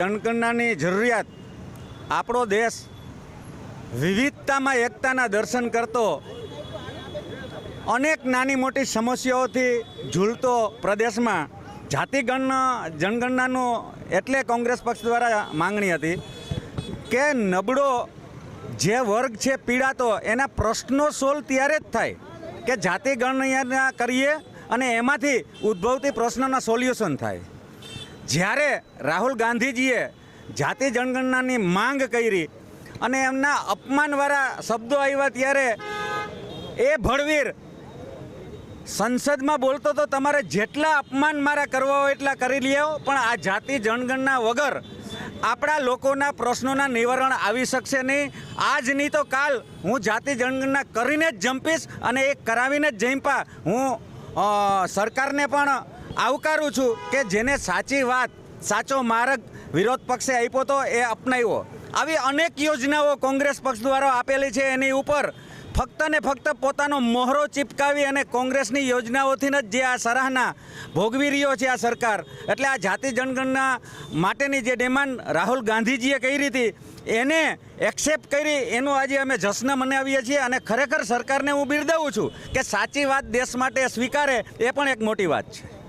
જનગણનાની જરૂરિયાત આપણો દેશ વિવિધતામાં એકતાના દર્શન કરતો, અનેક નાની મોટી સમસ્યાઓથી ઝૂલતો પ્રદેશમાં જાતિગણ જનગણનાનું એટલે કોંગ્રેસ પક્ષ દ્વારા માંગણી હતી કે નબળો જે વર્ગ છે પીડાતો, એના પ્રશ્નો સોલ્વ ત્યારે જ થાય કે જાતિ ગણના કરીએ અને એમાંથી ઉદ્ભવતી પ્રશ્નોના સોલ્યુશન થાય. જ્યારે રાહુલ ગાંધીજીએ જાતિ જનગણનાની માંગ કરી અને એમના અપમાનવાળા શબ્દો આવ્યા ત્યારે એ ભળવીર સંસદમાં બોલતો તો તમારે જેટલા અપમાન મારા કરવા હોય એટલા કરી લ્યો, પણ આ જાતિ જનગણના વગર આપણા લોકોના પ્રશ્નોના નિવારણ આવી શકશે નહીં. આજ નહીં તો કાલ હું જાતિ જનગણના કરીને જ જંપીશ અને એ કરાવીને જ જંપા હું સરકારને પણ આવકારું છું કે જેને સાચી વાત, સાચો માર્ગ વિરોધ પક્ષે આપ્યો તો એ અપનાવ્યો. આવી અનેક યોજનાઓ કોંગ્રેસ પક્ષ દ્વારા આપેલી છે એની ઉપર ફક્ત ને ફક્ત પોતાનો મોહરો ચીપકાવી અને કોંગ્રેસની યોજનાઓથી જ જે આ સરાહના ભોગવી રહ્યો છે આ સરકાર, એટલે આ જાતિ જનગણના માટેની જે ડિમાન્ડ રાહુલ ગાંધીજીએ કરી હતી, એને એક્સેપ્ટ કરી એનું આજે અમે જશ્ન મનાવીએ છીએ અને ખરેખર સરકારને હું બિરદાવું છું કે સાચી વાત દેશ માટે સ્વીકારે, એ પણ એક મોટી વાત છે.